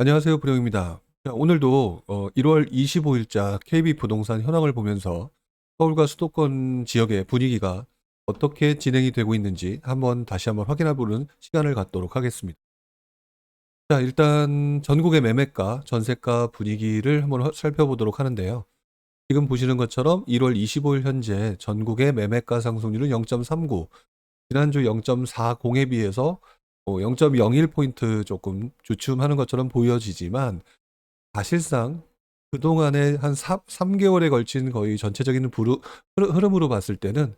안녕하세요. 불영입니다. 자, 오늘도 어, 1월 25일자 KB 부동산 현황을 보면서 서울과 수도권 지역의 분위기가 어떻게 진행이 되고 있는지 한번 다시 한번 확인해 보는 시간을 갖도록 하겠습니다. 자, 일단 전국의 매매가, 전세가 분위기를 한번 화- 살펴보도록 하는데요. 지금 보시는 것처럼 1월 25일 현재 전국의 매매가 상승률은 0.39, 지난주 0.40에 비해서 0.01포인트 조금 주춤하는 것처럼 보여지지만 사실상 그동안에 한 3, 개월에 걸친 거의 전체적인 부르- 흐름으로 봤을 때는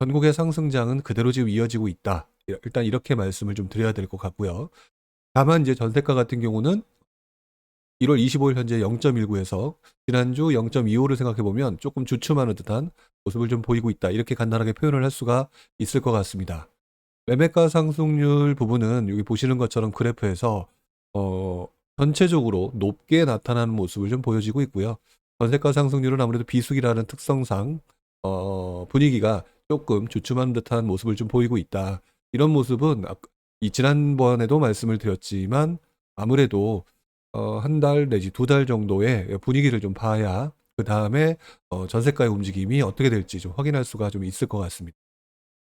전국의 상승장은 그대로 지금 이어지고 있다. 일단 이렇게 말씀을 좀 드려야 될 것 같고요. 다만 이제 전세가 같은 경우는 1월 25일 현재 0.19에서 지난주 0.25를 생각해 보면 조금 주춤하는 듯한 모습을 좀 보이고 있다. 이렇게 간단하게 표현을 할 수가 있을 것 같습니다. 매매가 상승률 부분은 여기 보시는 것처럼 그래프에서 어, 전체적으로 높게 나타나는 모습을 좀 보여지고 있고요. 전세가 상승률은 아무래도 비수기라는 특성상 어, 분위기가 조금 주춤한 듯한 모습을 좀 보이고 있다. 이런 모습은 아- 이 지난번에도 말씀을 드렸지만 아무래도 어, 한 달 내지 두 달 정도의 분위기를 좀 봐야 그 다음에 어, 전세가의 움직임이 어떻게 될지 좀 확인할 수가 좀 있을 것 같습니다.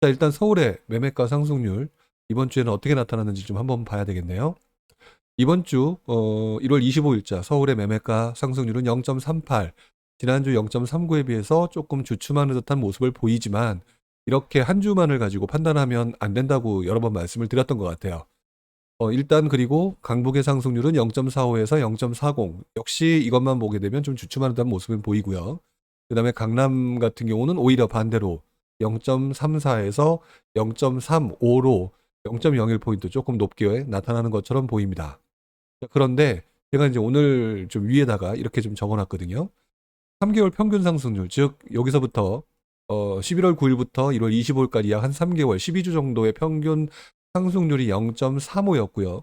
자, 일단 서울의 매매가 상승률 이번 주에는 어떻게 나타났는지 좀 한번 봐야 되겠네요. 이번 주 어, 1월 25일자 서울의 매매가 상승률은 0.38, 지난주 0.39에 비해서 조금 주춤하는 듯한 모습을 보이지만 이렇게 한 주만을 가지고 판단하면 안 된다고 여러 번 말씀을 드렸던 것 같아요. 어, 일단 그리고 강북의 상승률은 0.45에서 0.40. 역시 이것만 보게 되면 좀 주춤하는 듯한 모습은 보이고요. 그 다음에 강남 같은 경우는 오히려 반대로 0.34에서 0.35로 0.01포인트 조금 높게 나타나는 것처럼 보입니다. 자, 그런데 제가 이제 오늘 좀 위에다가 이렇게 좀 적어놨거든요. 3개월 평균 상승률, 즉 여기서부터 어, 11월 9일부터 1월 25일까지 약 한 3개월, 12주 정도의 평균 상승률이 0.35였고요.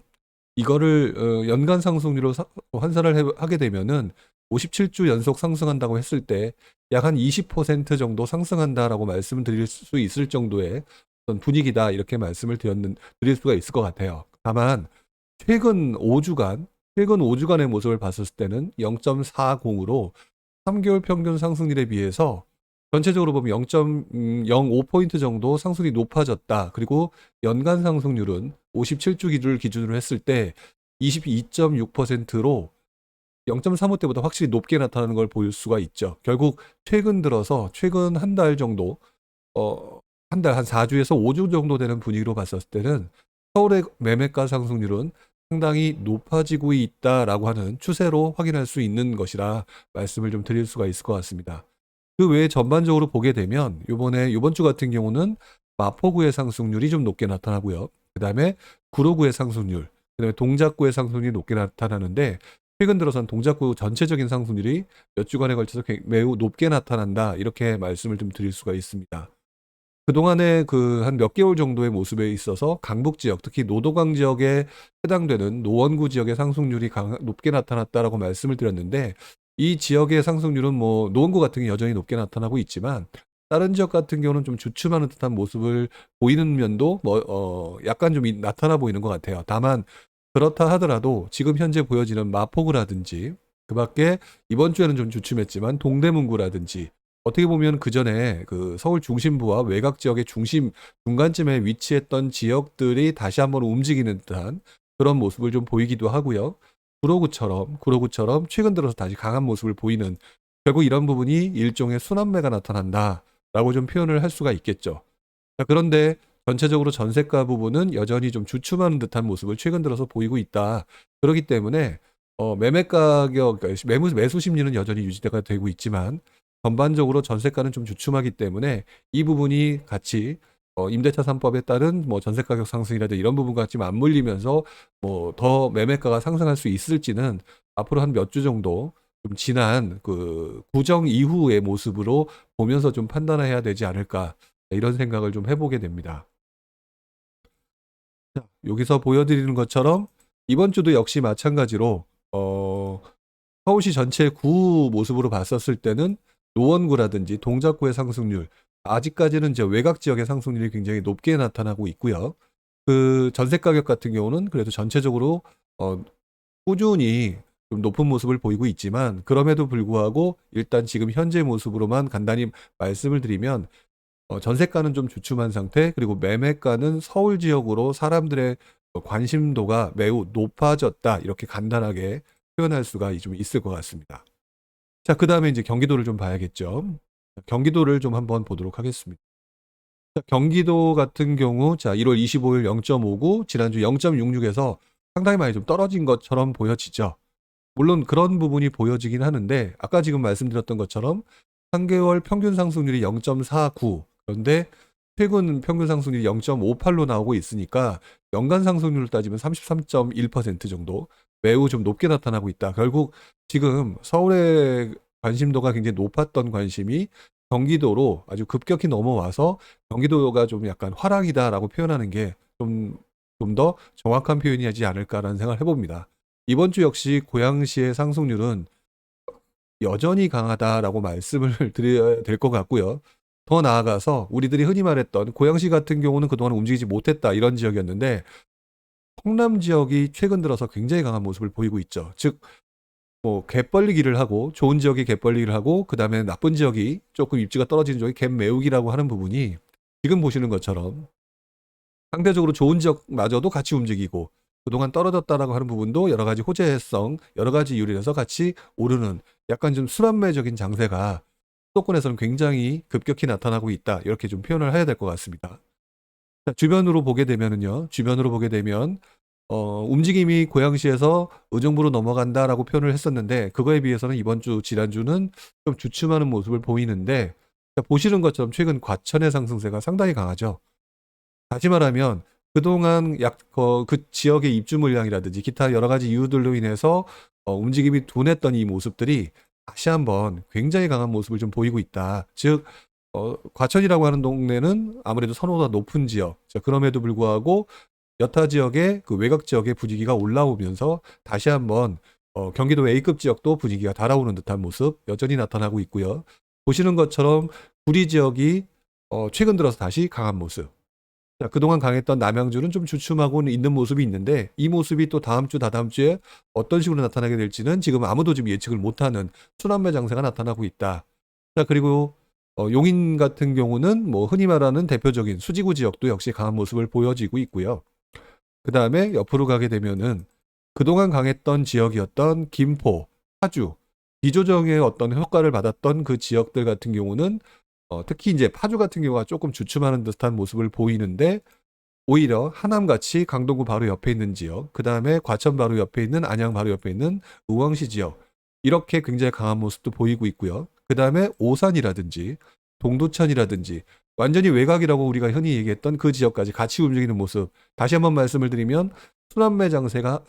이거를 어, 연간 상승률로 사- 환산을 해- 하게 되면은 57주 연속 상승한다고 했을 때 약 한 20% 정도 상승한다라고 말씀을 드릴 수 있을 정도의 어떤 분위기다 이렇게 말씀을 드렸는 드릴 수가 있을 것 같아요. 다만 최근 5주간 최근 5주간의 모습을 봤을 때는 0.40으로 3개월 평균 상승률에 비해서 전체적으로 보면 0.05포인트 정도 상승이 높아졌다. 그리고 연간 상승률은 57주기를 기준으로 했을 때 22.6%로 0.35 때보다 확실히 높게 나타나는 걸볼 수가 있죠. 결국 최근 들어서 최근 한 달 정도 어, 한 달 한 4주에서 5주 정도 되는 분위기로 봤을 때는 서울의 매매가 상승률은 상당히 높아지고 있다라고 하는 추세로 확인할 수 있는 것이라 말씀을 좀 드릴 수가 있을 것 같습니다. 그 외에 전반적으로 보게 되면 요번에 요번 주 같은 경우는 마포구의 상승률이 좀 높게 나타나고요. 그다음에 구로구의 상승률, 그다음에 동작구의 상승률이 높게 나타나는데 최근 들어선 동작구 전체적인 상승률이 몇 주간에 걸쳐서 꽤- 매우 높게 나타난다 이렇게 말씀을 좀 드릴 수가 있습니다. 그동안에 그 한 몇 개월 정도의 모습에 있어서 강북 지역, 특히 노도강 지역에 해당되는 노원구 지역의 상승률이 강, 높게 나타났다라고 말씀을 드렸는데 이 지역의 상승률은 뭐 노원구 같은 게 여전히 높게 나타나고 있지만 다른 지역 같은 경우는 좀 주춤하는 듯한 모습을 보이는 면도 뭐 어, 약간 좀 이- 나타나 보이는 것 같아요. 다만 그렇다 하더라도 지금 현재 보여지는 마포구라든지 그 밖에 이번 주에는 좀 주춤했지만 동대문구라든지 어떻게 보면 그 전에 그 서울 중심부와 외곽 지역의 중심 중간쯤에 위치했던 지역들이 다시 한번 움직이는 듯한 그런 모습을 좀 보이기도 하고요. 구로구처럼 구로구처럼 최근 들어서 다시 강한 모습을 보이는 결국 이런 부분이 일종의 순환매가 나타난다라고 좀 표현을 할 수가 있겠죠. 자, 그런데 전체적으로 전세가 부분은 여전히 좀 주춤하는 듯한 모습을 최근 들어서 보이고 있다. 그렇기 때문에 어, 매매 가격, 그러니까 매무, 매수 심리는 여전히 유지가 되고 있지만 전반적으로 전세가는 좀 주춤하기 때문에 이 부분이 같이 어, 임대차 3법에 따른 뭐 전세 가격 상승이라든지 이런 부분과 같이 맞물리면서 뭐 더 매매가가 상승할 수 있을지는 앞으로 한 몇 주 정도 좀 지난 그 구정 이후의 모습으로 보면서 좀 판단해야 되지 않을까 이런 생각을 좀 해보게 됩니다. 자, 여기서 보여드리는 것처럼 이번 주도 역시 마찬가지로 어, 서울시 전체 구 모습으로 봤었을 때는 노원구라든지 동작구의 상승률 아직까지는 이제 외곽 지역의 상승률이 굉장히 높게 나타나고 있고요. 그 전세 가격 같은 경우는 그래도 전체적으로 어, 꾸준히 좀 높은 모습을 보이고 있지만 그럼에도 불구하고 일단 지금 현재 모습으로만 간단히 말씀을 드리면 어 전세가는 좀 주춤한 상태 그리고 매매가는 서울 지역으로 사람들의 어 관심도가 매우 높아졌다. 이렇게 간단하게 표현할 수가 이좀 있을 것 같습니다. 자 그 다음에 인제 경기도를 좀 봐야겠죠. 경기도를 좀 한번 보도록 하겠습니다. 자 경기도 같은 경우 자 1월 25일 0.59 지난주 0.66에서 상당히 많이 좀 떨어진 것처럼 보여지죠. 물론 그런 부분이 보여지긴 하는데 아까 지금 말씀드렸던 것처럼 3개월 평균 상승률이 0.49 그런데 최근 평균 상승률이 0.58로 나오고 있으니까 연간 상승률을 따지면 33.1% 정도 매우 좀 높게 나타나고 있다. 결국 지금 서울의 관심도가 굉장히 높았던 관심이 경기도로 아주 급격히 넘어와서 경기도가 좀 약간 화랑이다라고 표현하는 게 좀 좀 더 정확한 표현이지 않을까라는 생각을 해봅니다. 이번 주 역시 고양시의 상승률은 여전히 강하다라고 말씀을 드려야 될 것 같고요. 더 나아가서 우리들이 흔히 말했던 고양시 같은 경우는 그동안 움직이지 못했다 이런 지역이었는데 성남 지역이 최근 들어서 굉장히 강한 모습을 보이고 있죠. 즉뭐갭 벌리기를 하고 좋은 지역이 갭 벌리기를 하고 그 다음에 나쁜 지역이 조금 입지가 떨어지는 지역이 갭 메우기라고 하는 부분이 지금 보시는 것처럼 상대적으로 좋은 지역마저도 같이 움직이고 그동안 떨어졌다라고 하는 부분도 여러 가지 호재성, 여러 가지 이유로 해서 같이 오르는 약간 좀 순환매적인 장세가 수도권에서는 굉장히 급격히 나타나고 있다. 이렇게 좀 표현을 해야 될 것 같습니다. 자, 주변으로 보게 되면은요. 주변으로 보게 되면 어, 움직임이 고양시에서 의정부로 넘어간다라고 표현을 했었는데 그거에 비해서는 이번 주 지난주는 좀 주춤하는 모습을 보이는데 자, 보시는 것처럼 최근 과천의 상승세가 상당히 강하죠. 다시 말하면 그동안 약, 어, 그 지역의 입주 물량이라든지 기타 여러 가지 이유들로 인해서 어, 움직임이 둔했던 이 모습들이 다시 한번 굉장히 강한 모습을 좀 보이고 있다. 즉, 어, 과천이라고 하는 동네는 아무래도 선호도가 높은 지역. 자, 그럼에도 불구하고 여타 지역의 그 외곽 지역의 분위기가 올라오면서 다시 한번 어, 경기도 A급 지역도 분위기가 달아오는 듯한 모습 여전히 나타나고 있고요. 보시는 것처럼 구리 지역이 어, 최근 들어서 다시 강한 모습. 자, 그동안 강했던 남양주는 좀 주춤하고 있는 모습이 있는데 이 모습이 또 다음 주, 다다음 주에 어떤 식으로 나타나게 될지는 지금 아무도 지금 예측을 못하는 순환매 장세가 나타나고 있다. 자, 그리고 어, 용인 같은 경우는 뭐 흔히 말하는 대표적인 수지구 지역도 역시 강한 모습을 보여지고 있고요. 그 다음에 옆으로 가게 되면은 그동안 강했던 지역이었던 김포, 파주, 비조정의 어떤 효과를 받았던 그 지역들 같은 경우는 어, 특히 이제 파주 같은 경우가 조금 주춤하는 듯한 모습을 보이는데 오히려 하남같이 강동구 바로 옆에 있는 지역, 그 다음에 과천 바로 옆에 있는 안양 바로 옆에 있는 의왕시 지역 이렇게 굉장히 강한 모습도 보이고 있고요. 그 다음에 오산이라든지 동두천이라든지 완전히 외곽이라고 우리가 흔히 얘기했던 그 지역까지 같이 움직이는 모습 다시 한번 말씀을 드리면 순환매 장세가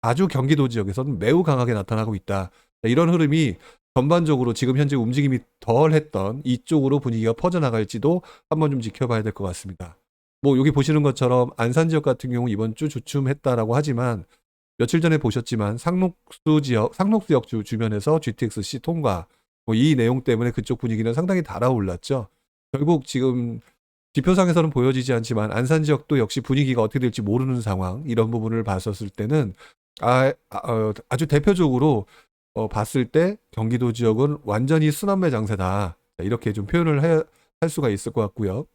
아주 경기도 지역에서는 매우 강하게 나타나고 있다. 이런 흐름이 전반적으로 지금 현재 움직임이 덜 했던 이쪽으로 분위기가 퍼져나갈지도 한번 좀 지켜봐야 될 것 같습니다. 뭐 여기 보시는 것처럼 안산 지역 같은 경우 이번 주 주춤했다라고 하지만 며칠 전에 보셨지만 상록수 지역, 상록수 역 주 주변에서 GTX-C 통과 뭐 이 내용 때문에 그쪽 분위기는 상당히 달아올랐죠. 결국 지금 지표상에서는 보여지지 않지만 안산 지역도 역시 분위기가 어떻게 될지 모르는 상황 이런 부분을 봤었을 때는 아, 아, 어, 아주 대표적으로 어, 봤을 때 경기도 지역은 완전히 순환매 장세다 이렇게 좀 표현을 해, 할 수가 있을 것 같고요.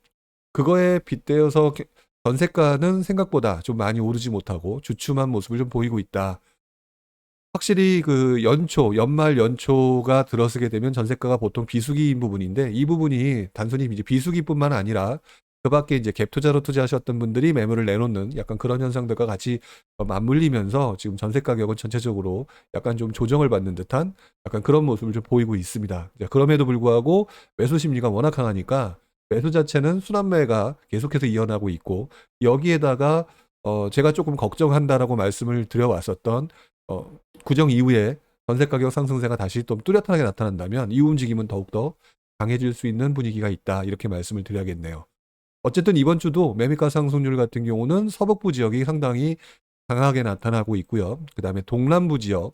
그거에 빗대어서 게- 전세가는 생각보다 좀 많이 오르지 못하고 주춤한 모습을 좀 보이고 있다. 확실히 그 연초, 연말 연초가 들어서게 되면 전세가가 보통 비수기인 부분인데 이 부분이 단순히 이제 비수기뿐만 아니라 그 밖에 이제 갭 투자로 투자하셨던 분들이 매물을 내놓는 약간 그런 현상들과 같이 어, 맞물리면서 지금 전세 가격은 전체적으로 약간 좀 조정을 받는 듯한 약간 그런 모습을 좀 보이고 있습니다. 그럼에도 불구하고 매수 심리가 워낙 강하니까 매수 자체는 순환매가 계속해서 이어나고 있고 여기에다가 어 제가 조금 걱정한다라고 말씀을 드려왔었던 어 구정 이후에 전세 가격 상승세가 다시 좀 뚜렷하게 나타난다면 이 움직임은 더욱더 강해질 수 있는 분위기가 있다 이렇게 말씀을 드려야겠네요. 어쨌든 이번 주도 매매가 상승률 같은 경우는 서북부 지역이 상당히 강하게 나타나고 있고요. 그 다음에 동남부 지역에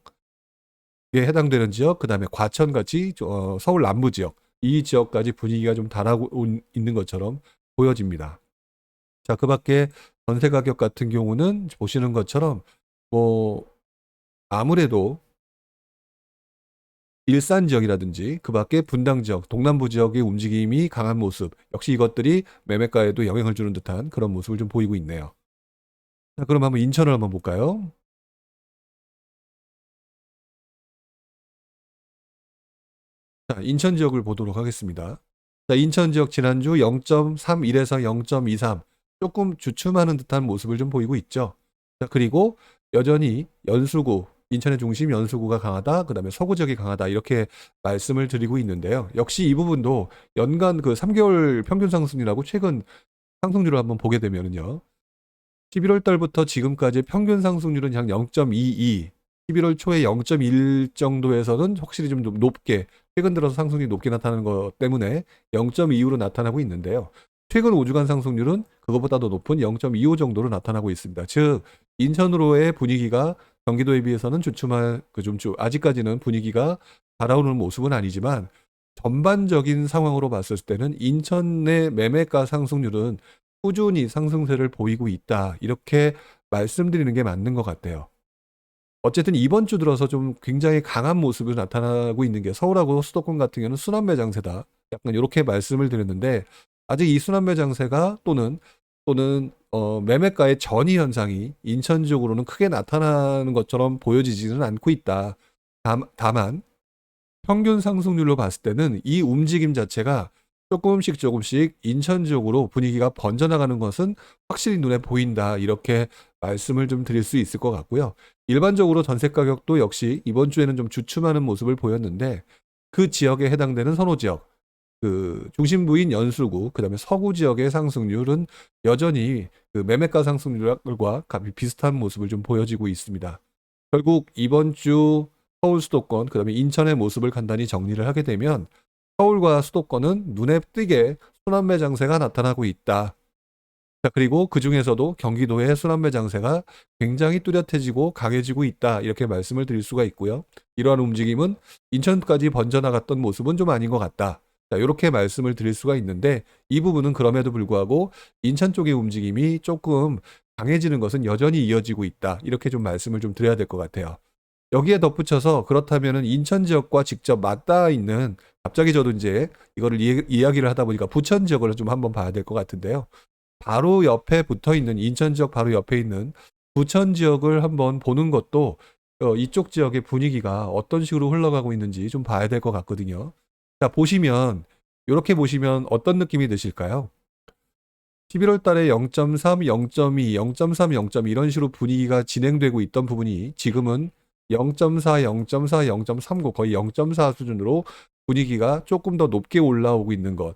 해당되는 지역, 그 다음에 과천같이 어, 서울 남부 지역, 이 지역까지 분위기가 좀 달하고 온- 있는 것처럼 보여집니다. 자, 그 밖에 전세 가격 같은 경우는 보시는 것처럼 뭐 아무래도 일산 지역이라든지 그 밖에 분당 지역, 동남부 지역의 움직임이 강한 모습, 역시 이것들이 매매가에도 영향을 주는 듯한 그런 모습을 좀 보이고 있네요. 자, 그럼 한번 인천을 한번 볼까요? 자, 인천 지역을 보도록 하겠습니다. 자, 인천 지역 지난주 0.31에서 0.23 조금 주춤하는 듯한 모습을 좀 보이고 있죠. 자, 그리고 여전히 연수구, 인천의 중심 연수구가 강하다, 그 다음에 서구 지역이 강하다, 이렇게 말씀을 드리고 있는데요. 역시 이 부분도 연간 그 3개월 평균 상승률하고 최근 상승률을 한번 보게 되면은요. 11월 달부터 지금까지 평균 상승률은 약 0.22, 11월 초에 0.1 정도에서는 확실히 좀 높게, 최근 들어서 상승률이 높게 나타나는 것 때문에 0.25로 나타나고 있는데요. 최근 5주간 상승률은 그것보다도 높은 0.25 정도로 나타나고 있습니다. 즉, 인천으로의 분위기가 경기도에 비해서는 주춤할, 그좀 아직까지는 분위기가 달아오르는 모습은 아니지만, 전반적인 상황으로 봤을 때는 인천의 매매가 상승률은 꾸준히 상승세를 보이고 있다. 이렇게 말씀드리는 게 맞는 것 같아요. 어쨌든 이번 주 들어서 좀 굉장히 강한 모습을 나타나고 있는 게 서울하고 수도권 같은 경우는 순환매 장세다. 약간 이렇게 말씀을 드렸는데 아직 이 순환매 장세가 또는 또는 어, 매매가의 전이 현상이 인천 지역으로는 크게 나타나는 것처럼 보여지지는 않고 있다. 다, 다만 평균 상승률로 봤을 때는 이 움직임 자체가 조금씩 조금씩 인천 지역으로 분위기가 번져나가는 것은 확실히 눈에 보인다. 이렇게 말씀을 좀 드릴 수 있을 것 같고요. 일반적으로 전세 가격도 역시 이번 주에는 좀 주춤하는 모습을 보였는데 그 지역에 해당되는 선호 지역, 그 중심부인 연수구, 그다음에 서구 지역의 상승률은 여전히 그 매매가 상승률과 비슷한 모습을 좀 보여지고 있습니다. 결국 이번 주 서울 수도권, 그다음에 인천의 모습을 간단히 정리를 하게 되면 서울과 수도권은 눈에 띄게 순환매 장세가 나타나고 있다. 자, 그리고 그 중에서도 경기도의 순환매 장세가 굉장히 뚜렷해지고 강해지고 있다. 이렇게 말씀을 드릴 수가 있고요. 이러한 움직임은 인천까지 번져나갔던 모습은 좀 아닌 것 같다. 자, 이렇게 말씀을 드릴 수가 있는데 이 부분은 그럼에도 불구하고 인천 쪽의 움직임이 조금 강해지는 것은 여전히 이어지고 있다. 이렇게 좀 말씀을 좀 드려야 될 것 같아요. 여기에 덧붙여서 그렇다면은 인천 지역과 직접 맞닿아 있는 갑자기 저도 이제 이거를 이, 이야기를 하다 보니까 부천 지역을 좀 한번 봐야 될 것 같은데요. 바로 옆에 붙어 있는 인천 지역 바로 옆에 있는 부천 지역을 한번 보는 것도 어, 이쪽 지역의 분위기가 어떤 식으로 흘러가고 있는지 좀 봐야 될 것 같거든요. 자, 보시면 이렇게 보시면 어떤 느낌이 드실까요? 11월 달에 0.3, 0.2, 0.3, 0.2 이런 식으로 분위기가 진행되고 있던 부분이 지금은 0.4, 0.4, 0.39 거의 0.4 수준으로 분위기가 조금 더 높게 올라오고 있는 것.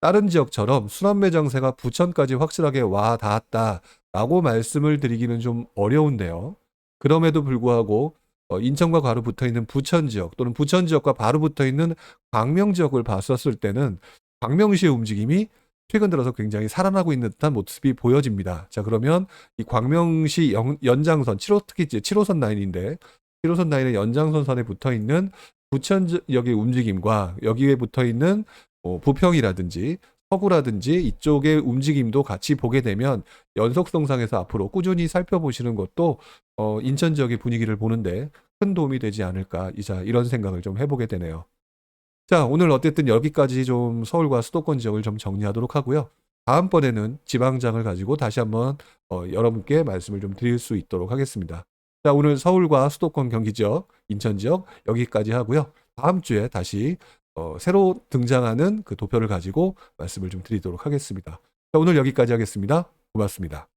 다른 지역처럼 순환매 장세가 부천까지 확실하게 와 닿았다라고 말씀을 드리기는 좀 어려운데요. 그럼에도 불구하고 어, 인천과 바로 붙어 있는 부천 지역 또는 부천 지역과 바로 붙어 있는 광명 지역을 봤었을 때는 광명시의 움직임이 최근 들어서 굉장히 살아나고 있는 듯한 모습이 보여집니다. 자, 그러면 이 광명시 연, 연장선 7호 특히 7호선 라인인데 7호선 라인의 연장선 선에 붙어 있는 부천 지역의 움직임과 여기에 붙어 있는 뭐 부평이라든지 서구라든지 이쪽의 움직임도 같이 보게 되면 연속성상에서 앞으로 꾸준히 살펴보시는 것도 어, 인천 지역의 분위기를 보는데 큰 도움이 되지 않을까 이자 이런 생각을 좀 해보게 되네요. 자, 오늘 어쨌든 여기까지 좀 서울과 수도권 지역을 좀 정리하도록 하고요. 다음번에는 지방장을 가지고 다시 한번 어, 여러분께 말씀을 좀 드릴 수 있도록 하겠습니다. 자, 오늘 서울과 수도권 경기 지역, 인천 지역 여기까지 하고요. 다음 주에 다시 어, 새로 등장하는 그 도표를 가지고 말씀을 좀 드리도록 하겠습니다. 자, 오늘 여기까지 하겠습니다. 고맙습니다.